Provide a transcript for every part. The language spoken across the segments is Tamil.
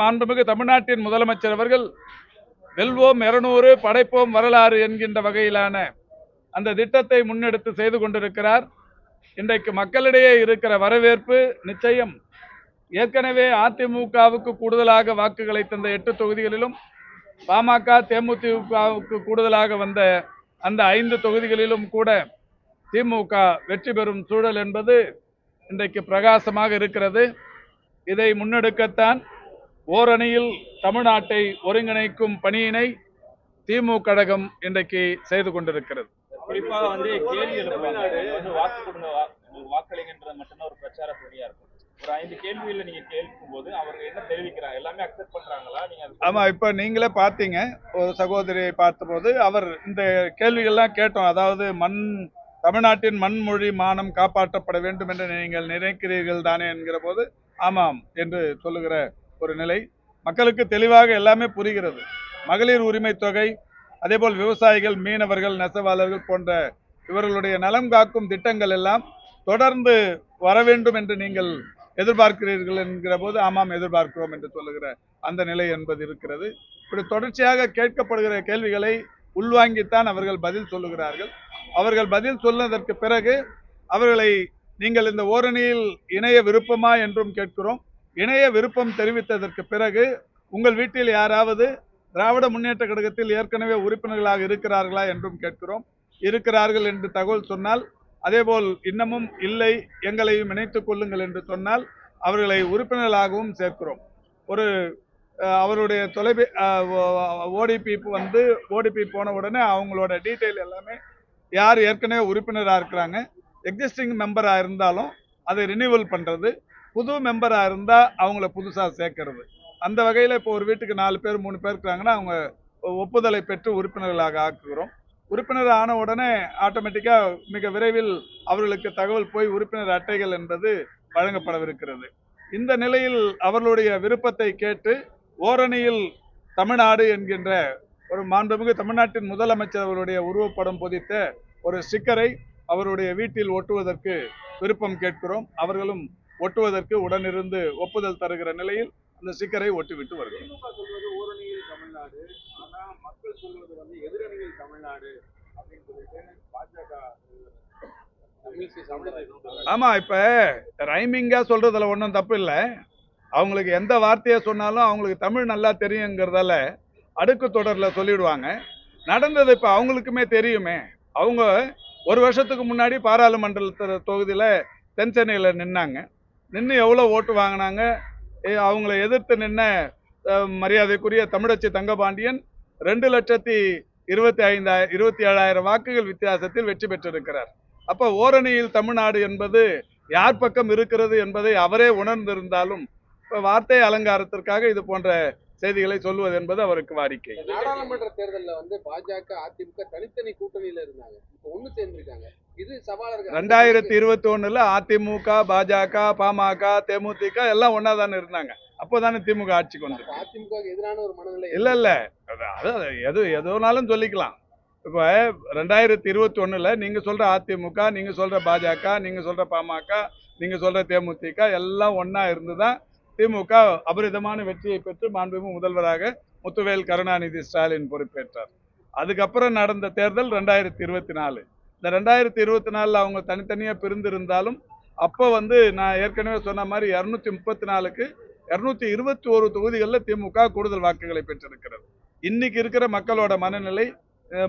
மாண்புமிகு தமிழ்நாட்டின் முதலமைச்சர் அவர்கள் வெல்வோம் இருநூறு படைப்போம் வரலாறு என்கின்ற வகையிலான அந்த திட்டத்தை முன்னெடுத்து செய்து கொண்டிருக்கிறார். இன்றைக்கு மக்களிடையே இருக்கிற வரவேற்பு நிச்சயம் ஏற்கனவே அதிமுகவுக்கு கூடுதலாக வாக்குகளை தந்த எட்டு தொகுதிகளிலும் பாமக தேமுதிகவுக்கு கூடுதலாக வந்த அந்த ஐந்து தொகுதிகளிலும் கூட திமுக வெற்றி பெறும் சூழல் என்பது இன்றைக்கு பிரகாசமாக இருக்கிறது. இதை முன்னெடுக்கத்தான் ஓரணியில் தமிழ்நாட்டை ஒருங்கிணைக்கும் பணியினை திமுக கழகம் இன்றைக்கு செய்து கொண்டிருக்கிறது. குறிப்பாக வந்து கேள்வி வாக்கு கொடுங்க வாக்களிங்கன்றது மட்டும்தான் ஒரு பிரச்சார துணியா இருக்கும். ஒரு ஐந்து கேள்வியில நீங்க கேட்கும் போது அவங்க என்ன தெரிவிக்கிறாங்க? எல்லாமே அக்செப்ட் பண்றாங்களா? நீங்க ஆமா இப்ப நீங்களே பார்த்தீங்க. ஒரு சகோதரியை பார்த்தபோது அவர் இந்த கேள்விகள்லாம் கேட்டோம். அதாவது மண் தமிழ்நாட்டின் மண்மொழி மானம் காப்பாற்றப்பட வேண்டும் என்று நீங்கள் நினைக்கிறீர்கள் தானே என்கிற போது ஆமாம் என்று சொல்லுகிற ஒரு நிலை. மக்களுக்கு தெளிவாக எல்லாமே புரிகிறது. மகளிர் உரிமை தொகை அதேபோல் விவசாயிகள் மீனவர்கள் நெசவாளர்கள் போன்ற இவர்களுடைய நலம் காக்கும் திட்டங்கள் எல்லாம் தொடர்ந்து வர வேண்டும் என்று நீங்கள் எதிர்பார்க்கிறீர்கள் என்கிற போது ஆமாம் எதிர்பார்க்கிறோம் என்று சொல்லுகிற அந்த நிலை என்பது இருக்கிறது. இப்படி தொடர்ச்சியாக கேட்கப்படுகிற கேள்விகளை உள்வாங்கித்தான் அவர்கள் பதில் சொல்லுகிறார்கள். அவர்கள் பதில் சொன்னதற்கு பிறகு அவர்களை நீங்கள் இந்த ஓரணியில் இணைய விருப்பமா என்றும் கேட்கிறோம். இணைய விருப்பம் தெரிவித்ததற்கு பிறகு உங்கள் வீட்டில் யாராவது திராவிட முன்னேற்ற கழகத்தில் ஏற்கனவே உறுப்பினர்களாக இருக்கிறார்களா என்றும் கேட்கிறோம். இருக்கிறார்கள் என்று தகவல் சொன்னால் அதேபோல் இன்னமும் இல்லை எங்களையும் இணைத்துக் கொள்ளுங்கள் என்று சொன்னால் அவர்களை உறுப்பினர்களாகவும் சேர்க்கிறோம். ஒரு அவருடைய தொலைபே ஓடிபி வந்து ஓடிபி போன உடனே அவங்களோட டீட்டெயில் எல்லாமே யார் ஏற்கனவே உறுப்பினராக இருக்கிறாங்க எக்ஸிஸ்டிங் மெம்பராக இருந்தாலும் அதை ரினியூவல் பண்ணுறது புது மெம்பராக இருந்தால் அவங்கள புதுசாக சேர்க்கறது. அந்த வகையில் இப்போ ஒரு வீட்டுக்கு நாலு பேர் மூணு பேர் இருக்கிறாங்கன்னா அவங்க ஒப்புதலை பெற்று உறுப்பினர்களாக ஆக்குகிறோம். உறுப்பினர் ஆன உடனே ஆட்டோமேட்டிக்காக மிக விரைவில் அவர்களுக்கு தகவல் போய் உறுப்பினர் அட்டைகள் என்பது வழங்கப்படவிருக்கிறது. இந்த நிலையில் அவர்களுடைய விருப்பத்தை கேட்டு ஓரணியில் தமிழ்நாடு என்கின்ற ஒரு மாண்புமிகு தமிழ்நாட்டின் முதலமைச்சர் அவருடைய உருவப்படம் பொதித்த ஒரு ஸ்டிக்கரை அவருடைய வீட்டில் ஒட்டுவதற்கு விருப்பம் கேட்கிறோம். அவர்களும் ஒட்டுவதற்கு உடனிருந்து ஒப்புதல் தருகிற நிலையில் அந்த ஸ்டிக்கரை ஒட்டிவிட்டு வருகிறோம். ஆமா இப்ப ரைமிங்கா சொல்றதுல ஒன்றும் தப்பு இல்லை. அவங்களுக்கு எந்த வார்த்தையை சொன்னாலும் அவங்களுக்கு தமிழ் நல்லா தெரியுங்கிறதால அடுக்கு தொடர்ல சொல்லிடுவாங்க. நடந்தது இப்ப அவங்களுக்குமே தெரியுமே. அவங்க ஒரு வருஷத்துக்கு முன்னாடி பாராளுமன்ற தொகுதியில தென் சென்னையில நின்னாங்க. நின்று எவ்வளோ ஓட்டு வாங்கினாங்க? ஏ, அவங்கள எதிர்த்து நின்ன மரியாதைக்குரிய தமிழச்சி தங்கபாண்டியன் ரெண்டு லட்சத்தி இருபத்தி ஐந்தா இருபத்தி ஏழாயிரம் வாக்குகள் வித்தியாசத்தில் வெற்றி பெற்றிருக்கிறார். அப்போ ஓரணியில் தமிழ்நாடு என்பது யார் பக்கம் இருக்கிறது என்பதை அவரே உணர்ந்திருந்தாலும் இப்போ வார்த்தை அலங்காரத்திற்காக இது போன்ற செய்திகளை சொல்வது என்பது அவருக்கு வாடிக்கை. நாடாளுமன்ற தேர்தலில் வந்து பாஜக அதிமுக தனித்தனி கூட்டணியில் இருந்தாங்க. இப்போ ஒன்று சேர்ந்திருக்காங்க. ரெண்டாயிரத்தி இருபத்தி ஒண்ணுல அதிமுக பாஜக பாமக தேமுதிக எல்லாம் ஒன்னா தானே இருந்தாங்க. அப்போதானே திமுக ஆட்சிக்கு வந்து அப்ப அதிமுக எதிரான ஒரு மனநிலை இல்ல இல்ல. அது அது எது எதுனாலும் சொல்லிக்கலாம். இப்ப ரெண்டாயிரத்தி இருபத்தி ஒண்ணுல நீங்க சொல்ற அதிமுக நீங்க சொல்ற பாஜக நீங்க சொல்ற பாமக நீங்க சொல்ற தேமுதிக எல்லாம் ஒண்ணா இருந்துதான் திமுக அபரிதமான வெற்றியை பெற்று மாண்புமிகு முதல்வராக முத்துவேல் கருணாநிதி ஸ்டாலின் பொறுப்பேற்றார். அதுக்கப்புறம் நடந்த தேர்தல் ரெண்டாயிரத்தி இருபத்தி நாலு. இந்த ரெண்டாயிரத்தி இருபத்தி நாலில் அவங்க தனித்தனியாக பிரிந்திருந்தாலும் அப்போ வந்து நான் ஏற்கனவே சொன்ன மாதிரி இரநூத்தி முப்பத்தி நாலுக்கு இரநூத்தி இருபத்தி ஒரு தொகுதிகளில் திமுக கூடுதல் வாக்குகளை பெற்றிருக்கிறது. இன்னைக்கு இருக்கிற மக்களோட மனநிலை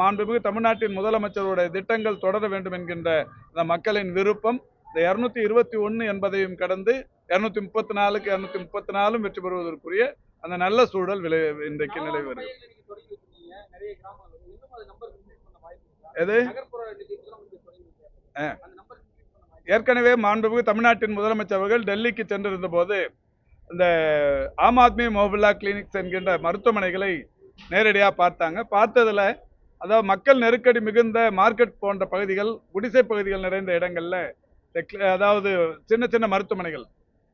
மாண்புமிகு தமிழ்நாட்டின் முதலமைச்சரோட திட்டங்கள் தொடர வேண்டும் என்கின்ற அந்த மக்களின் விருப்பம் இந்த இரநூத்தி இருபத்தி ஒன்று என்பதையும் கடந்து இரநூத்தி முப்பத்தி நாலுக்கு இரநூத்தி முப்பத்தி நாலும் வெற்றி பெறுவதற்குரிய அந்த நல்ல சூழல் விளை இன்றைக்கு நிலை வருகிறது. எது? ஏற்கனவே மாண்புமிகு தமிழ்நாட்டின் முதலமைச்சர் அவர்கள் டெல்லிக்கு சென்றிருந்த போது இந்த ஆம் ஆத்மி மொபிலா கிளினிக்ஸ் என்கின்ற மருத்துவமனைகளை நேரடியாக பார்த்தாங்க. பார்த்ததில் அதாவது மக்கள் நெருக்கடி மிகுந்த மார்க்கெட் போன்ற பகுதிகள் குடிசை பகுதிகள் நிறைந்த இடங்களில் அதாவது சின்ன சின்ன மருத்துவமனைகள்.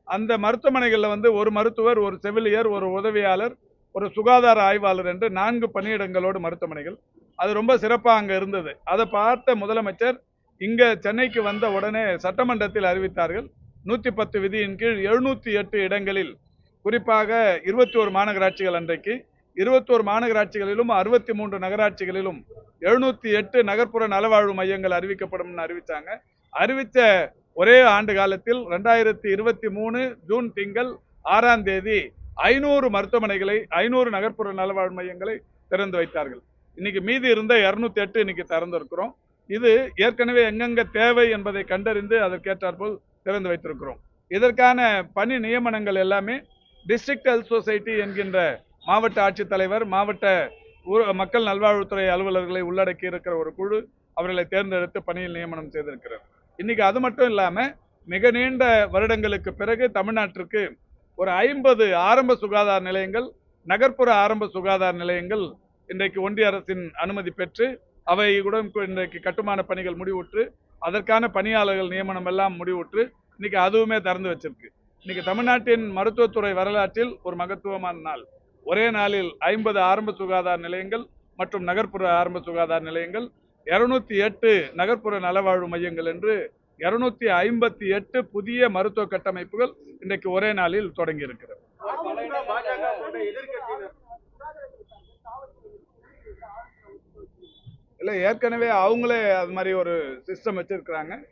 அந்த மருத்துவமனைகளில் வந்து ஒரு மருத்துவர் ஒரு செவிலியர் ஒரு உதவியாளர் ஒரு சுகாதார ஆய்வாளர் என்று நான்கு பணியிடங்களோடு மருத்துவமனைகள். அது ரொம்ப சிறப்பாக அங்கே இருந்தது. அதை பார்த்த முதலமைச்சர் இங்கே சென்னைக்கு வந்த உடனே சட்டமன்றத்தில் அறிவித்தார்கள் நூற்றி பத்து விதியின் கீழ் எழுநூற்றி எட்டு இடங்களில் குறிப்பாக இருபத்தி ஒரு மாநகராட்சிகள் அன்றைக்கு இருபத்தோரு மாநகராட்சிகளிலும் அறுபத்தி மூன்று நகராட்சிகளிலும் எழுநூற்றி எட்டு நகர்ப்புற நலவாழ்வு மையங்கள் அறிவிக்கப்படும்னு அறிவித்தாங்க அறிவித்த ஒரே ஆண்டு காலத்தில் ரெண்டாயிரத்தி இருபத்தி மூணு ஜூன் திங்கள் ஆறாம் தேதி ஐநூறு மருத்துவமனைகளை ஐநூறு நகர்ப்புற நலவாழ்வு மையங்களை திறந்து வைத்தார்கள். இன்னைக்கு மீதி இருந்த இருநூத்தி எட்டு இன்னைக்கு திறந்திருக்கிறோம். இது ஏற்கனவே எங்கெங்க தேவை என்பதை கண்டறிந்து அதற்கேற்றாற்போல் திறந்து வைத்திருக்கிறோம். இதற்கான பணி நியமனங்கள் எல்லாமே டிஸ்ட்ரிக்ட் ஹெல்த் சொசைட்டி என்கின்ற மாவட்ட ஆட்சித்தலைவர் மாவட்ட ஊர- மக்கள் நல்வாழ்வுத்துறை அலுவலர்களை உள்ளடக்கி இருக்கிற ஒரு குழு அவர்களை தேர்ந்தெடுத்து பணியில் நியமனம் செய்திருக்கிறார் இன்னைக்கு அது மட்டும் இல்லாமல் மிக நீண்ட வருடங்களுக்கு பிறகு தமிழ்நாட்டிற்கு ஒரு ஐம்பது ஆரம்ப சுகாதார நிலையங்கள் நகர்ப்புற ஆரம்ப சுகாதார நிலையங்கள் இன்றைக்கு ஒன்றிய அரசின் அனுமதி பெற்று அவை கூட இன்றைக்கு கட்டுமான பணிகள் முடிவுற்று அதற்கான பணியாளர்கள் நியமனம் எல்லாம் முடிவுற்று இன்னைக்கு அதுவுமே திறந்து வச்சிருக்கு. இன்னைக்கு தமிழ்நாட்டின் மருத்துவத்துறை வரலாற்றில் ஒரு மகத்துவமான நாள். ஒரே நாளில் ஐம்பது ஆரம்ப சுகாதார நிலையங்கள் மற்றும் நகர்ப்புற ஆரம்ப சுகாதார நிலையங்கள் இருநூத்தி எட்டு நகர்ப்புற நலவாழ்வு மையங்கள் என்று இருநூத்தி ஐம்பத்தி எட்டு புதிய மருத்துவ கட்டமைப்புகள் இன்றைக்கு ஒரே நாளில் தொடங்கி இருக்கிறது அதிமுக பாஜக போன்ற எதிர்க்கட்சியினர் இல்லை ஏற்கனவே அவங்களே அது மாதிரி ஒரு சிஸ்டம் வச்சுருக்குறாங்க.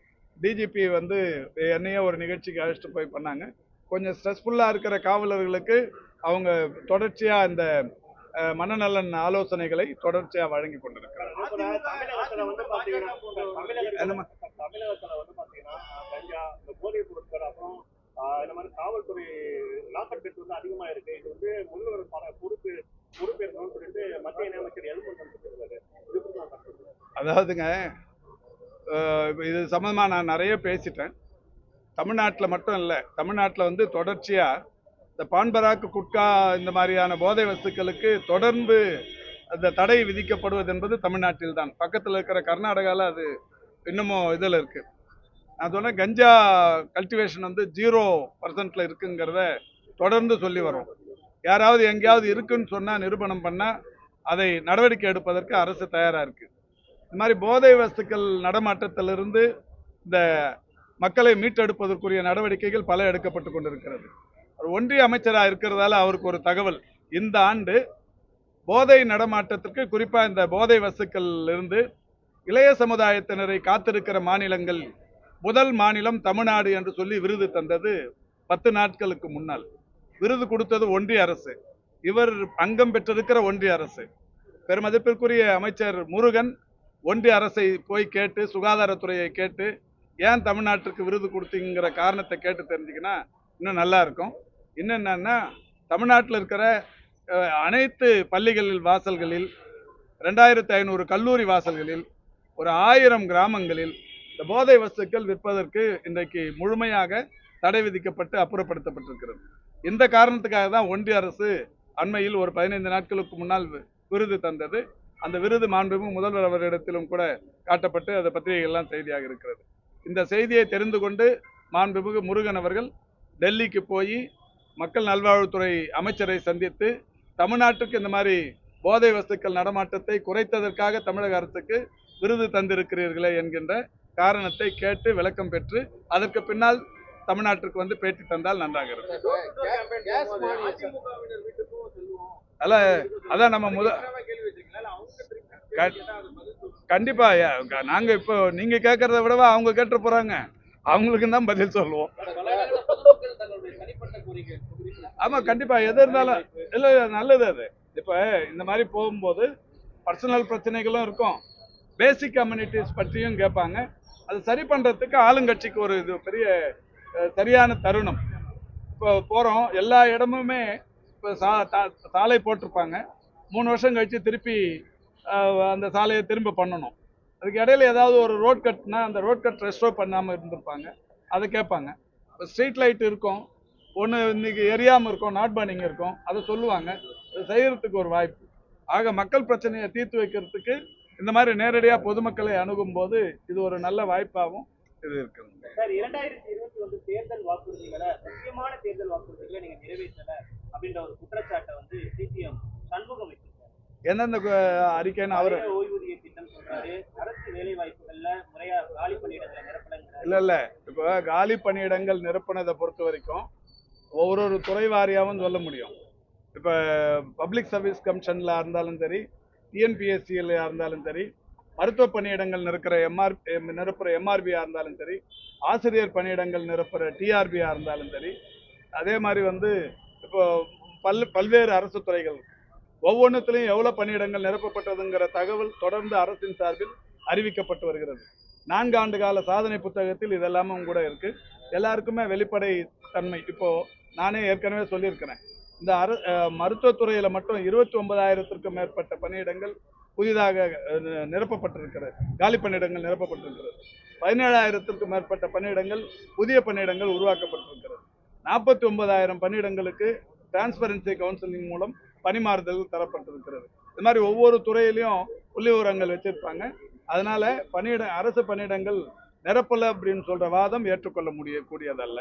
டிஜிபி வந்து என்னையே ஒரு நிகழ்ச்சிக்கு அழைச்சிட்டு போய் பண்ணாங்க. கொஞ்சம் ஸ்ட்ரெஸ்ஃபுல்லாக இருக்கிற காவலர்களுக்கு அவங்க தொடர்ச்சியாக இந்த மனநலன் ஆலோசனைகளை தொடர்ச்சியாக வழங்கி கொண்டிருக்கிறாங்க. தமிழகத்தில் வந்து பாத்தீங்கன்னா அந்த மா- தமிழகத்துல வந்து பாத்தீங்கன்னா கஞ்சா இந்த போதைப் பொருட்கள் அப்புறம் இந்த மாதிரி காவல்துறை லாக்கர் டெத் வந்து அதிகமாக இருக்கு. இது வந்து முதல்வர் பல பொறுப்பு பொறுப்பேற்கணும்னு சொல்லிட்டு மத்திய இணையமைச்சர் எல்முருகன் சொல்லியிருக்காரு அதாவதுங்க இது சம்மந்தமாக நான் நிறைய பேசிட்டேன். தமிழ்நாட்டில் மட்டும் இல்லை தமிழ்நாட்டில் வந்து தொடர்ச்சியாக இந்த பான்பராக்கு குட்கா இந்த மாதிரியான போதை வஸ்துக்களுக்கு தொடர்ந்து அந்த தடை விதிக்கப்படுவது என்பது தமிழ்நாட்டில் தான். பக்கத்தில் இருக்கிற கர்நாடகாவில் அது இன்னமும் இதில் இருக்குது நான் சொன்னேன் கஞ்சா கல்டிவேஷன் வந்து ஜீரோ பர்சன்டில் இருக்குங்கிறத தொடர்ந்து சொல்லி வரும் யாராவது எங்கேயாவது இருக்குன்னு சொன்னால் நிரூபணம் பண்ணால் அதை நடவடிக்கை எடுப்பதற்கு அரசு தயாராக இருக்குது இந்த மாதிரி போதை வஸ்துக்கள் நடமாட்டத்திலிருந்து இந்த மக்களை மீட்டெடுப்பதற்குரிய நடவடிக்கைகள் பல எடுக்கப்பட்டு கொண்டிருக்கிறது. ஒரு ஒன்றிய அமைச்சராக இருக்கிறதால அவருக்கு ஒரு தகவல். இந்த ஆண்டு போதை நடமாட்டத்திற்கு குறிப்பாக இந்த போதை வஸ்துக்கள் இருந்து இளைய சமுதாயத்தினரை காத்திருக்கிற மாநிலங்கள் முதல் மாநிலம் தமிழ்நாடு என்று சொல்லி விருது தந்தது பத்து நாட்களுக்கு முன்னால். விருது கொடுத்தது ஒன்றிய அரசு. இவர் அங்கம் பெற்றிருக்கிற ஒன்றிய அரசு. பெருமதிப்பிற்குரிய அமைச்சர் முருகன் ஒன்றிய அரசை போய் கேட்டு சுகாதாரத்துறையை கேட்டு ஏன் தமிழ்நாட்டிற்கு விருது கொடுத்தீங்கிற காரணத்தை கேட்டு தெரிஞ்சுக்கினா இன்னும் நல்லா இருக்கும். இன்னும் என்னன்னா தமிழ்நாட்டில் இருக்கிற அனைத்து பள்ளிகளில் வாசல்களில் ரெண்டாயிரத்தி ஐநூறு கல்லூரி வாசல்களில் ஒரு ஆயிரம் கிராமங்களில் இந்த போதை வஸ்துக்கள் விற்பதற்கு இன்றைக்கு முழுமையாக தடை விதிக்கப்பட்டு அப்புறப்படுத்தப்பட்டிருக்கிறது. இந்த காரணத்துக்காக தான் ஒன்றிய அரசு அண்மையில் ஒரு பதினைந்து நாட்களுக்கு முன்னால் விருது தந்தது. அந்த விருது மாண்புமிகு முதல்வர் அவரிடத்திலும் கூட காட்டப்பட்டு அது பத்திரிகைகள்லாம் செய்தியாக இருக்கிறது. இந்த செய்தியை தெரிந்து கொண்டு மாண்புமிகு முருகன் அவர்கள் டெல்லிக்கு போய் மக்கள் நல்வாழ்வுத்துறை அமைச்சரை சந்தித்து தமிழ்நாட்டுக்கு இந்த மாதிரி போதை வஸ்துக்கள் நடமாட்டத்தை குறைத்ததற்காக தமிழக அரசுக்கு விருது தந்திருக்கிறீர்களே என்கின்ற காரணத்தை கேட்டு விளக்கம் பெற்று அதற்கு பின்னால் தமிழ்நாட்டிற்கு வந்து பேட்டி தந்தால் நன்றாக இருக்கும். அதெல்லாம் அல்ல அதான் நம்ம முத கேள்வி வச்சிருக்கீங்களா கண்டிப்பா நாங்க இப்போ நீங்க கேட்கறத விடவா அவங்க கேட்டு போறாங்க. அவங்களுக்கு தான் பதில் சொல்லுவோம். ஆமாம் கண்டிப்பாக ஆமா கண்டிப்பா எது இருந்தாலும் இல்ல இல்ல, நல்லது அது. இப்ப இந்த மாதிரி போகும்போது பர்சனல் பிரச்சனைகளும் இருக்கும். பேசிக் கம்யூனிட்டிஸ் பற்றியும் கேட்பாங்க. அது சரி பண்றதுக்கு ஆளுங்கட்சிக்கு ஒரு இது பெரிய சரியான தருணம். இப்போ போறோம் எல்லா இடமுமே இப்போ சா தா- சாலை போட்டிருப்பாங்க. மூணு வருஷம் கழித்து திருப்பி அந்த சாலையை திரும்ப பண்ணணும். அதுக்கு இடையில ஏதாவது ஒரு ரோட் கட்னா அந்த ரோட் கட் ரெஸ்டோர் பண்ணாமல் இருந்திருப்பாங்க. அதை கேட்பாங்க. இப்போ ஸ்ட்ரீட் லைட் இருக்கும். ஒன்று இன்னைக்கு எரியாமல் இருக்கும் நாட் பர்னிங் இருக்கும். அதை சொல்லுவாங்க. அது செய்கிறதுக்கு ஒரு வாய்ப்பு. ஆக மக்கள் பிரச்சனையை தீர்த்து வைக்கிறதுக்கு இந்த மாதிரி நேரடியாக பொதுமக்களை அணுகும் போது இது ஒரு நல்ல வாய்ப்பாகவும் இது இருக்குது சார் இரண்டாயிரத்தி இருபத்தி ஒன்று தேர்தல் வாக்குறுதிகளை முக்கியமான தேர்தல் வாக்குறுதிகளை நீங்க நிறைவேற்றல அப்படின்ற ஒரு குற்றச்சாட்டை வந்து சிபிஎம் சண்முகம் வச்சிருக்காரு. எந்தெந்த அறிக்கைன்னு அவர் ஓய்வூதிய திட்டம் சொல்றாரு. அரசு வேலை வாய்ப்புகள்ல முறையா காலி பணியிடங்களை நிரப்பலங்கிறாரு. இல்லை இல்லை. இப்போ காலி பணியிடங்கள் நிரப்புனதை பொறுத்த வரைக்கும் ஒவ்வொரு ஒரு துறை வாரியாகவும் சொல்ல முடியும். இப்போ பப்ளிக் சர்வீஸ் கமிஷனில் இருந்தாலும் சரி டிஎன்பிஎஸ்சியில் இருந்தாலும் சரி மருத்துவ பணியிடங்கள் நிற்கிற எம்ஆர் நிரப்புற எம்ஆர்பியாக இருந்தாலும் சரி ஆசிரியர் பணியிடங்கள் நிரப்புற டிஆர்பியாக இருந்தாலும் சரி அதே மாதிரி வந்து இப்போ பல் பல்வேறு அரசு துறைகள் ஒவ்வொன்றுத்துலையும் எவ்வளோ பணியிடங்கள் நிரப்பப்பட்டதுங்கிற தகவல் தொடர்ந்து அரசின் சார்பில் அறிவிக்கப்பட்டு வருகிறது. நான்கு ஆண்டு கால சாதனை புத்தகத்தில் இதெல்லாமும் கூட இருக்கு. எல்லாருக்குமே வெளிப்படை தன்மை. இப்போது நானே ஏற்கனவே சொல்லியிருக்கிறேன். இந்த அர மருத்துவத்துறையில் மட்டும் இருபத்தி ஒன்பதாயிரத்திற்கும் மேற்பட்ட பணியிடங்கள் புதிதாக நிரப்பப்பட்டிருக்கிறது. காலி பணியிடங்கள் நிரப்பப்பட்டிருக்கிறது. பதினேழாயிரத்திற்கும் மேற்பட்ட பணியிடங்கள் புதிய பணியிடங்கள் உருவாக்கப்பட்டிருக்கிறது. நாற்பத்தி ஒன்பதாயிரம் பணியிடங்களுக்கு டிரான்ஸ்பரன்சி கவுன்சிலிங் மூலம் பணிமாறுதல் தரப்பட்டிருக்கிறது. இது மாதிரி ஒவ்வொரு துறையிலையும் புள்ளி விவரங்கள் வச்சிருப்பாங்க. அதனால பணியிட அரசு பணியிடங்கள் நிரப்பல அப்படின்னு சொல்ற வாதம் ஏற்றுக்கொள்ள முடியக்கூடியதல்ல.